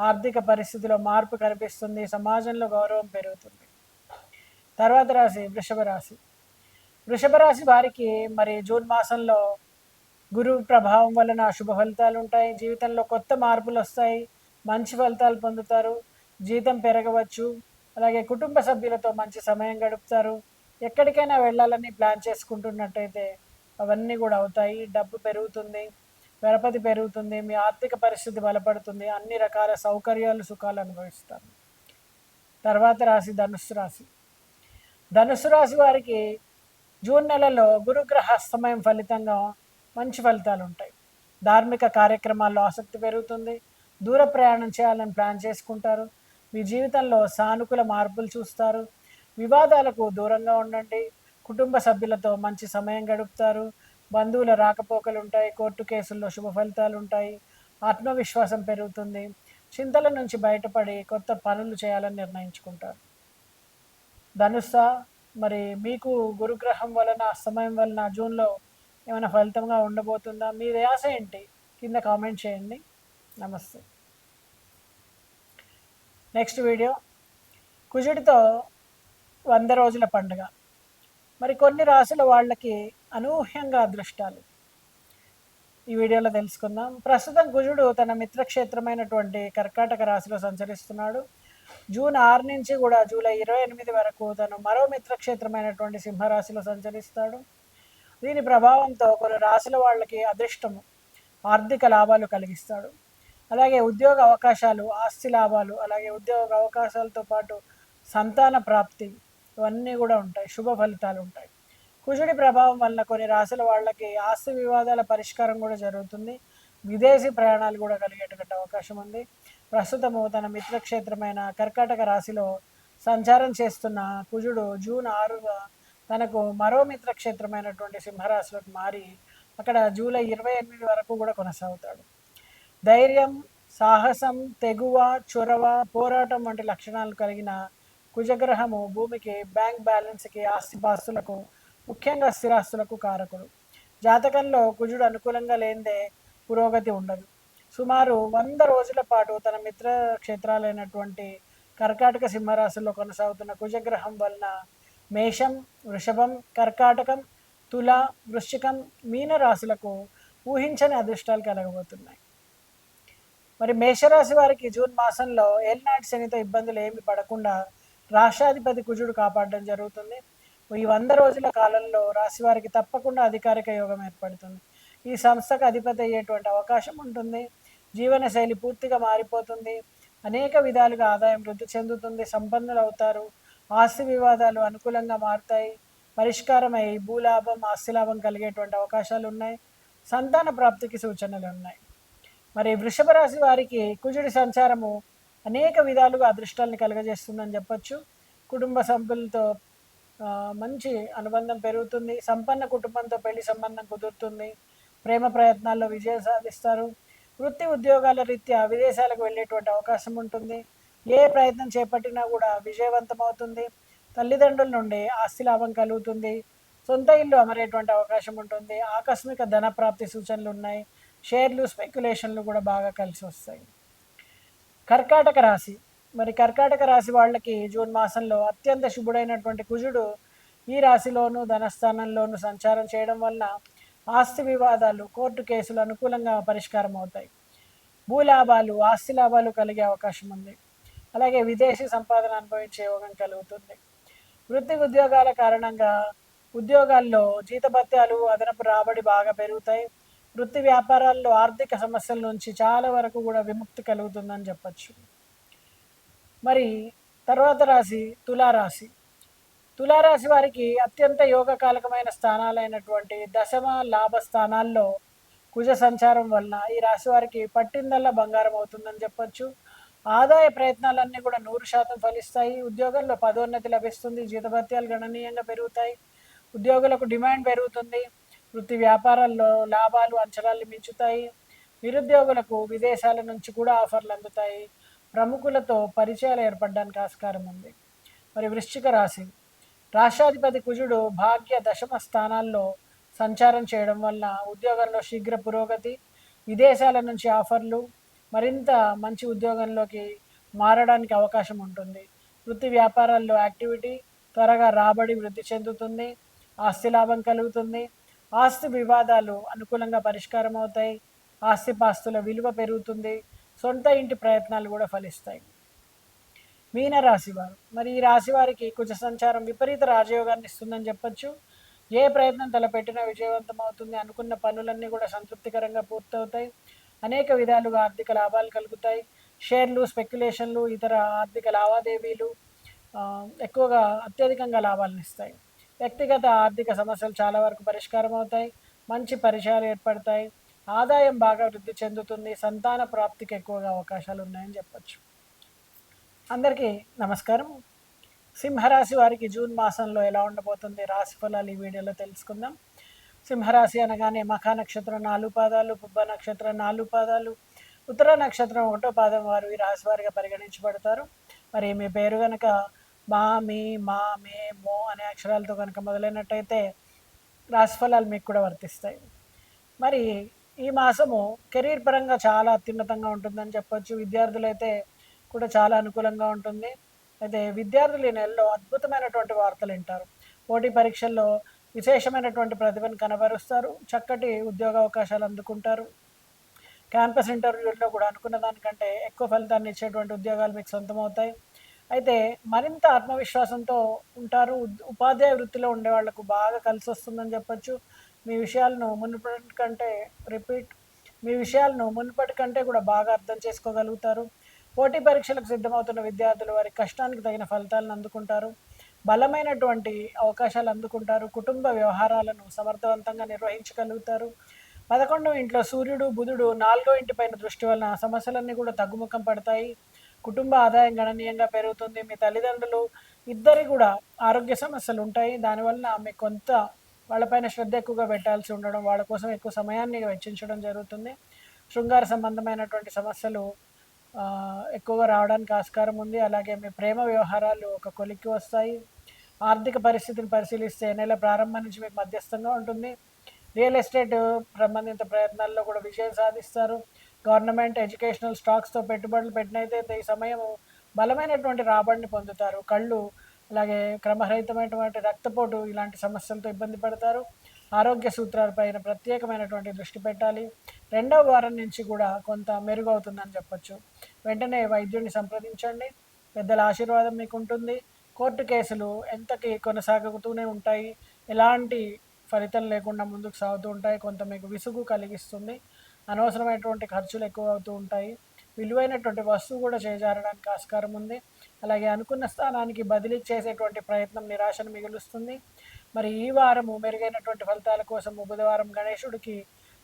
ఆర్థిక పరిస్థితిలో మార్పు కనిపిస్తుంది. సమాజంలో గౌరవం పెరుగుతుంది. తర్వాత రాశి వృషభ రాశి. వృషభ రాశి వారికి మరి జూన్ మాసంలో గురువు ప్రభావం వలన శుభ ఫలితాలు ఉంటాయి. జీవితంలో కొత్త మార్పులు వస్తాయి. మంచి ఫలితాలు పొందుతారు. జీతం పెరగవచ్చు. అలాగే కుటుంబ సభ్యులతో మంచి సమయం గడుపుతారు. ఎక్కడికైనా వెళ్ళాలని ప్లాన్ చేసుకుంటున్నట్టయితే అవన్నీ కూడా అవుతాయి. డబ్బు పెరుగుతుంది. పరపతి పెరుగుతుంది మీ ఆర్థిక పరిస్థితి బలపడుతుంది అన్ని రకాల సౌకర్యాలు సుఖాలు అనుభవిస్తారు. తర్వాత రాశి ధనుస్సు రాశి. ధనుస్సు రాశి వారికి జూన్ నెలలో గురుగ్రహ అస్తమయం ఫలితంగా మంచి ఫలితాలు ఉంటాయి. ధార్మిక కార్యక్రమాల్లో ఆసక్తి పెరుగుతుంది దూర ప్రయాణం చేయాలని ప్లాన్ చేసుకుంటారు మీ జీవితంలో సానుకూల మార్పులు చూస్తారు వివాదాలకు దూరంగా ఉండండి కుటుంబ సభ్యులతో మంచి సమయం గడుపుతారు బంధువుల రాకపోకలు ఉంటాయి కోర్టు కేసుల్లో శుభ ఫలితాలు ఉంటాయి ఆత్మవిశ్వాసం పెరుగుతుంది. చింతల నుంచి బయటపడి కొత్త పనులు చేయాలని నిర్ణయించుకుంటారు. ధనుస్స మరి మీకు గురుగ్రహం వలన అస్తమయం వలన జూన్లో ఏమైనా ఫలితంగా ఉండబోతుందా? మీ ధ్యాస ఏంటి? కింద కామెంట్ చేయండి. నమస్తే. Next video. కుజుడితో వంద రోజుల పండుగ. మరి కొన్ని రాసుల వాళ్ళకి అనూహ్యంగా అదృష్టాలు. ఈ వీడియోలో తెలుసుకుందాం. ప్రస్తుతం కుజుడు తన మిత్రక్షేత్రమైనటువంటి కర్కాటక రాశిలో సంచరిస్తున్నాడు. జూన్ ఆరు నుంచి కూడా జూలై ఇరవై ఎనిమిది వరకు తను మరో మిత్రక్షేత్రమైనటువంటి సింహరాశిలో సంచరిస్తాడు. దీని ప్రభావంతో కొన్ని రాశుల వాళ్ళకి అదృష్టము ఆర్థిక లాభాలు కలిగిస్తాడు. అలాగే ఉద్యోగ అవకాశాలు ఆస్తి లాభాలు అలాగే ఉద్యోగ అవకాశాలతో పాటు సంతాన ప్రాప్తి ఇవన్నీ కూడా ఉంటాయి. శుభ ఫలితాలు ఉంటాయి. కుజుడి ప్రభావం వల్ల కొన్ని రాశుల వాళ్ళకి ఆస్తి వివాదాల పరిష్కారం కూడా జరుగుతుంది. విదేశీ ప్రయాణాలు కూడా కలిగేటువంటి అవకాశం ఉంది. ప్రస్తుతము తన మిత్రక్షేత్రమైన కర్కాటక రాశిలో సంచారం చేస్తున్న కుజుడు జూన్ ఆరుగా తనకు మరో మిత్రక్షేత్రమైనటువంటి సింహరాశిలోకి మారి అక్కడ జూలై ఇరవై ఎనిమిది వరకు కూడా కొనసాగుతాడు. ధైర్యం సాహసం తెగువ చొరవ పోరాటం వంటి లక్షణాలు కలిగిన కుజగ్రహము భూమికి బ్యాంక్ బ్యాలెన్స్కి ఆస్తిపాస్తులకు ముఖ్యంగా స్థిరాస్తులకు కారకుడు. జాతకంలో కుజుడు అనుకూలంగా లేనిదే పురోగతి ఉండదు. సుమారు వంద రోజుల పాటు తన మిత్ర క్షేత్రాలైనటువంటి కర్కాటక సింహరాశుల్లో కొనసాగుతున్న కుజగ్రహం వలన మేషం వృషభం కర్కాటకం తుల వృశ్చికం మీన రాశులకు ఊహించని అదృష్టాలు కలగబోతున్నాయి. మరి మేషరాశి వారికి జూన్ మాసంలో ఏలినాటి శనితో ఇబ్బందులు ఏమి పడకుండా రాష్ట్రాధిపతి కుజుడు కాపాడడం జరుగుతుంది. ఈ వంద రోజుల కాలంలో రాశి వారికి తప్పకుండా అధికారిక యోగం ఏర్పడుతుంది. ఈ సంస్థకు అధిపతి అయ్యేటువంటి అవకాశం ఉంటుంది. జీవనశైలి పూర్తిగా మారిపోతుంది. అనేక విధాలుగా ఆదాయం వృద్ధి చెందుతుంది. సంపన్నులు అవుతారు. ఆస్తి వివాదాలు అనుకూలంగా మారుతాయి. పరిష్కారమై భూలాభం ఆస్తిలాభం కలిగేటువంటి అవకాశాలు ఉన్నాయి. సంతాన ప్రాప్తికి సూచనలు ఉన్నాయి. మరి వృషభ రాశి వారికి కుజుడి సంచారము అనేక విధాలుగా అదృష్టాన్ని కలుగజేస్తుందని చెప్పచ్చు. కుటుంబ సభ్యులతో మంచి అనుబంధం పెరుగుతుంది. సంపన్న కుటుంబంతో పెళ్ళి సంబంధం కుదురుతుంది. ప్రేమ ప్రయత్నాల్లో విజయం సాధిస్తారు. వృత్తి ఉద్యోగాల రీత్యా విదేశాలకు వెళ్ళేటువంటి అవకాశం ఉంటుంది. ఏ ప్రయత్నం చేపట్టినా కూడా విజయవంతం అవుతుంది. తల్లిదండ్రుల నుండి ఆస్తి లాభం కలుగుతుంది. సొంత ఇల్లు అమరేటువంటి అవకాశం ఉంటుంది. ఆకస్మిక ధన ప్రాప్తి సూచనలు ఉన్నాయి. షేర్లు స్పెక్యులేషన్లు కూడా బాగా కలిసి వస్తాయి. కర్కాటక రాశి. మరి కర్కాటక రాశి వాళ్ళకి జూన్ మాసంలో అత్యంత శుభుడైనటువంటి కుజుడు ఈ రాశిలోను ధనస్థానంలోను సంచారం చేయడం వల్ల ఆస్తి వివాదాలు కోర్టు కేసులు అనుకూలంగా పరిష్కారం అవుతాయి. భూలాభాలు ఆస్తి లాభాలు కలిగే అవకాశం ఉంది. అలాగే విదేశీ సంపాదన అనుభవించే యోగం కలుగుతుంది. వృత్తి ఉద్యోగాల కారణంగా ఉద్యోగాల్లో జీతభత్యాలు అదనపు రాబడి బాగా పెరుగుతాయి. వృత్తి వ్యాపారాల్లో ఆర్థిక సమస్యల నుంచి చాలా వరకు కూడా విముక్తి కలుగుతుందని చెప్పచ్చు. మరి తర్వాత రాశి తులారాశి. తులారాశి వారికి అత్యంత యోగకాలకమైన స్థానాలైనటువంటి దశమ లాభ స్థానాల్లో కుజ సంచారం వలన ఈ రాశి వారికి పట్టిందల్లా బంగారం అవుతుందని చెప్పొచ్చు. ఆదాయ ప్రయత్నాలన్నీ కూడా నూరు శాతం ఫలిస్తాయి. ఉద్యోగంలో పదోన్నతి లభిస్తుంది. జీతభత్యాలు గణనీయంగా పెరుగుతాయి. ఉద్యోగులకు డిమాండ్ పెరుగుతుంది. వృత్తి వ్యాపారాల్లో లాభాలు అంచనాలు మించుతాయి. నిరుద్యోగులకు విదేశాల నుంచి కూడా ఆఫర్లు అందుతాయి. ప్రముఖులతో పరిచయాలు ఏర్పడడానికి ఆస్కారం ఉంది. మరి వృశ్చిక రాశి. రాష్ట్రాధిపతి కుజుడు భాగ్య దశమ స్థానాల్లో సంచారం చేయడం వల్ల ఉద్యోగంలో శీఘ్ర పురోగతి విదేశాల నుంచి ఆఫర్లు మరింత మంచి ఉద్యోగంలోకి మారడానికి అవకాశం ఉంటుంది. వృత్తి వ్యాపారాల్లో యాక్టివిటీ త్వరగా రాబడి వృద్ధి చెందుతుంది ఆస్తి లాభం కలుగుతుంది. ఆస్తి వివాదాలు అనుకూలంగా పరిష్కారం అవుతాయి ఆస్తిపాస్తుల విలువ పెరుగుతుంది. సొంత ఇంటి ప్రయత్నాలు కూడా ఫలిస్తాయి. మీన వారు. మరి ఈ రాశి వారికి కుజ సంచారం విపరీత రాజయోగాన్ని ఇస్తుందని చెప్పొచ్చు. ఏ ప్రయత్నం తలపెట్టినా విజయవంతం అవుతుంది అనుకున్న పనులన్నీ కూడా సంతృప్తికరంగా పూర్తవుతాయి. అనేక విధాలుగా ఆర్థిక లాభాలు కలుగుతాయి. షేర్లు స్పెక్యులేషన్లు ఇతర ఆర్థిక లావాదేవీలు ఎక్కువగా అత్యధికంగా లాభాలను ఇస్తాయి. వ్యక్తిగత ఆర్థిక సమస్యలు చాలా వరకు పరిష్కారం అవుతాయి. మంచి పరిచయాలు ఏర్పడతాయి. ఆదాయం బాగా వృద్ధి చెందుతుంది సంతాన ప్రాప్తికి ఎక్కువగా అవకాశాలు ఉన్నాయని చెప్పచ్చు. అందరికీ నమస్కారం. సింహరాశి వారికి జూన్ మాసంలో ఎలా ఉండబోతుంది రాశి ఫలాలు ఈ వీడియోలో తెలుసుకుందాం. సింహరాశి అనగానే మఖా నక్షత్రం నాలుగు పాదాలు పుబ్బ నక్షత్రం నాలుగు పాదాలు ఉత్తర నక్షత్రం ఒకటో పాదం వారు ఈ రాశి వారిగా పరిగణించబడతారు. మరి మీ పేరు కనుక మా మీ మా మే మో అనే అక్షరాలతో కనుక మొదలైనట్టయితే రాశిఫలాలు మీకు కూడా వర్తిస్తాయి. మరి ఈ మాసము కెరీర్ పరంగా చాలా అత్యున్నతంగా ఉంటుందని చెప్పొచ్చు. విద్యార్థులైతే కూడా చాలా అనుకూలంగా ఉంటుంది. అయితే విద్యార్థులు ఈ నెలలో అద్భుతమైనటువంటి వార్తలు వింటారు. పోటీ పరీక్షల్లో విశేషమైనటువంటి ప్రతిభను కనబరుస్తారు. చక్కటి ఉద్యోగ అవకాశాలు అందుకుంటారు. క్యాంపస్ ఇంటర్వ్యూల్లో కూడా అనుకున్న దానికంటే ఎక్కువ ఫలితాన్ని ఇచ్చేటువంటి ఉద్యోగాలు మీకు సొంతమవుతాయి. అయితే మరింత ఆత్మవిశ్వాసంతో ఉంటారు. ఉపాధ్యాయ వృత్తిలో ఉండే వాళ్ళకు బాగా కలిసి వస్తుందని చెప్పచ్చు. మీ విషయాలను మునుపటి కంటే రిపీట్ మీ విషయాలను మునుపటి కంటే కూడా బాగా అర్థం చేసుకోగలుగుతారు. పోటీ పరీక్షలకు సిద్ధమవుతున్న విద్యార్థులు వారి కష్టానికి తగిన ఫలితాలను అందుకుంటారు. బలమైనటువంటి అవకాశాలు అందుకుంటారు. కుటుంబ వ్యవహారాలను సమర్థవంతంగా నిర్వహించగలుగుతారు. పదకొండవ ఇంట్లో సూర్యుడు బుధుడు నాలుగో ఇంటి పైన దృష్టి వలన సమస్యలన్నీ కూడా తగ్గుముఖం పడతాయి. కుటుంబ ఆదాయం గణనీయంగా పెరుగుతుంది. మీ తల్లిదండ్రులు ఇద్దరి కూడా ఆరోగ్య సమస్యలు ఉంటాయి. దానివల్ల మీ కొంత వాళ్ళపైన శ్రద్ధ ఎక్కువగా పెట్టాల్సి ఉండడం వాళ్ళ కోసం ఎక్కువ సమయాన్ని వెచ్చించడం జరుగుతుంది. శృంగార సంబంధమైనటువంటి సమస్యలు ఎక్కువగా రావడానికి ఆస్కారం ఉంది. అలాగే మీ ప్రేమ వ్యవహారాలు ఒక కొలిక్కి వస్తాయి. ఆర్థిక పరిస్థితిని పరిశీలిస్తే నెల ప్రారంభం నుంచి మీకు మధ్యస్థంగా ఉంటుంది. రియల్ ఎస్టేట్ సంబంధిత ప్రయత్నాల్లో కూడా విజయం సాధిస్తారు. గవర్నమెంట్ ఎడ్యుకేషనల్ స్టాక్స్తో పెట్టుబడులు పెట్టినైతే ఈ సమయం బలమైనటువంటి రాబడిని పొందుతారు. కళ్ళు అలాగే క్రమరహితమైనటువంటి రక్తపోటు ఇలాంటి సమస్యలతో ఇబ్బంది పడతారు. ఆరోగ్య సూత్రాలపైన ప్రత్యేకమైనటువంటి దృష్టి పెట్టాలి. రెండవ వారం నుంచి కూడా కొంత మెరుగవుతుందని చెప్పొచ్చు. వెంటనే వైద్యుడిని సంప్రదించండి. పెద్దల ఆశీర్వాదం మీకు ఉంటుంది కోర్టు కేసులు ఎంతకి కొనసాగుతూనే ఉంటాయి. ఎలాంటి ఫలితం లేకుండా ముందుకు సాగుతూ ఉంటాయి. కొంత మీకు విసుగు కలిగిస్తుంది. అనవసరమైనటువంటి ఖర్చులు ఎక్కువ అవుతూ ఉంటాయి. విలువైనటువంటి వస్తువు కూడా చేజారడానికి ఆస్కారం ఉంది. అలాగే అనుకున్న స్థానానికి బదిలీ చేసేటువంటి ప్రయత్నం నిరాశను మిగులుస్తుంది. మరి ఈ వారము మెరుగైనటువంటి ఫలితాల కోసము బుధవారం గణేశుడికి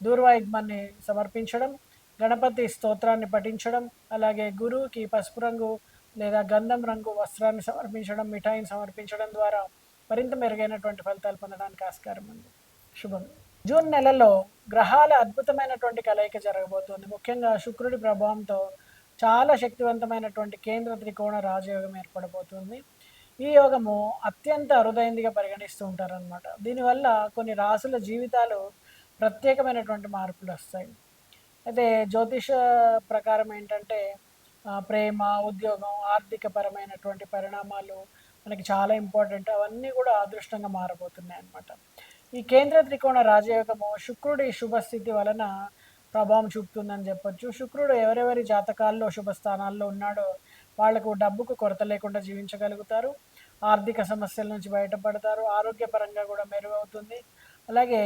దూర్వాయుగ్మాన్ని సమర్పించడం గణపతి స్తోత్రాన్ని పఠించడం అలాగే గురువుకి పసుపు రంగు లేదా గంధం రంగు వస్త్రాన్ని సమర్పించడం మిఠాయిని సమర్పించడం ద్వారా మరింత మెరుగైనటువంటి ఫలితాలు పొందడానికి ఆస్కారం ఉంది. శుభం. జూన్ నెలలో గ్రహాల అద్భుతమైనటువంటి కలయిక జరగబోతోంది. ముఖ్యంగా శుక్రుడి ప్రభావంతో చాలా శక్తివంతమైనటువంటి కేంద్ర త్రికోణ రాజయోగం ఏర్పడబోతుంది. ఈ యోగము అత్యంత అరుదైందిగా పరిగణిస్తూ ఉంటారనమాట దీనివల్ల కొన్ని రాసుల జీవితాలు ప్రత్యేకమైనటువంటి మార్పులు వస్తాయి. అయితే జ్యోతిష ప్రకారం ఏంటంటే ప్రేమ ఉద్యోగం ఆర్థిక పరమైనటువంటి పరిణామాలు మనకి చాలా ఇంపార్టెంట్. అవన్నీ కూడా అదృష్టంగా మారబోతున్నాయి అన్నమాట ఈ కేంద్ర త్రికోణ రాజయోగము శుక్రుడి శుభస్థితి వలన ప్రభావం చూపుతుందని చెప్పొచ్చు. శుక్రుడు ఎవరెవరి జాతకాల్లో శుభ స్థానాల్లో ఉన్నాడో వాళ్ళకు డబ్బుకు కొరత లేకుండా జీవించగలుగుతారు. ఆర్థిక సమస్యల నుంచి బయటపడతారు. ఆరోగ్యపరంగా కూడా మెరుగవుతుంది. అలాగే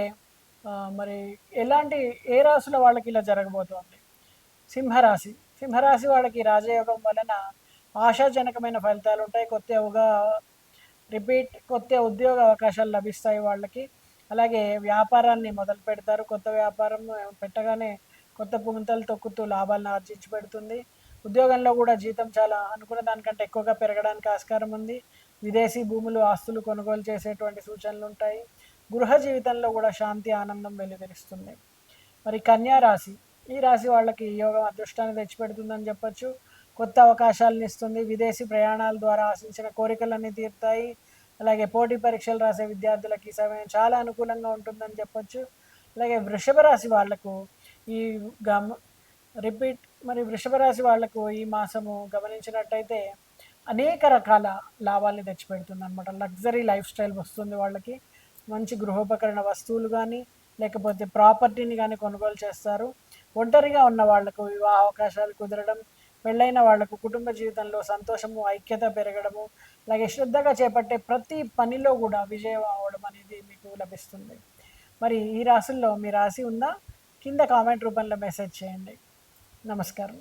మరి ఎలాంటి ఏ రాశుల వాళ్ళకి ఇలా జరగబోతోంది? సింహరాశి. సింహరాశి వాళ్ళకి రాజయోగం వలన ఆశాజనకమైన ఫలితాలు ఉంటాయి. కొత్త రిపీట్ కొత్త ఉద్యోగ అవకాశాలు లభిస్తాయి వాళ్ళకి. అలాగే వ్యాపారాన్ని మొదలు పెడతారు. కొత్త వ్యాపారం పెట్టగానే కొత్త పుంతలు తొక్కుతూ లాభాలను ఆర్జించి పెడుతుంది. ఉద్యోగంలో కూడా జీతం చాలా అనుకున్న దానికంటే ఎక్కువగా పెరగడానికి ఆస్కారం ఉంది. విదేశీ భూములు ఆస్తులు కొనుగోలు చేసేటువంటి సూచనలు ఉంటాయి. గృహ జీవితంలో కూడా శాంతి ఆనందం వెలువరిస్తుంది మరి కన్యా రాశి ఈ రాశి వాళ్ళకి యోగం అదృష్టాన్ని తెచ్చిపెడుతుందని చెప్పొచ్చు. కొత్త అవకాశాలను ఇస్తుంది. విదేశీ ప్రయాణాల ద్వారా ఆశించిన కోరికలన్నీ తీరుతాయి. అలాగే పోటీ పరీక్షలు రాసే విద్యార్థులకి సమయం చాలా అనుకూలంగా ఉంటుందని చెప్పొచ్చు. అలాగే వృషభ రాశి వాళ్ళకు ఈ గమ రిపీట్ మరి వృషభ రాశి వాళ్ళకు ఈ మాసము గమనించినట్టయితే అనేక రకాల లాభాల్ని తెచ్చిపెడుతుంది అనమాట లగ్జరీ లైఫ్ స్టైల్ వస్తుంది వాళ్ళకి మంచి గృహోపకరణ వస్తువులు కానీ లేకపోతే ప్రాపర్టీని కానీ కొనుగోలు చేస్తారు. ఒంటరిగా ఉన్న వాళ్ళకు వివాహ అవకాశాలు కుదరడం పెళ్ళైన వాళ్ళకు కుటుంబ జీవితంలో సంతోషము ఐక్యత పెరగడము అలాగే శ్రద్ధగా చేపట్టే ప్రతి పనిలో కూడా విజయం అవడం అనేది మీకు లభిస్తుంది. మరి ఈ రాశుల్లో మీ రాశి ఉందా? కింద కామెంట్ రూపంలో మెసేజ్ చేయండి. నమస్కారం.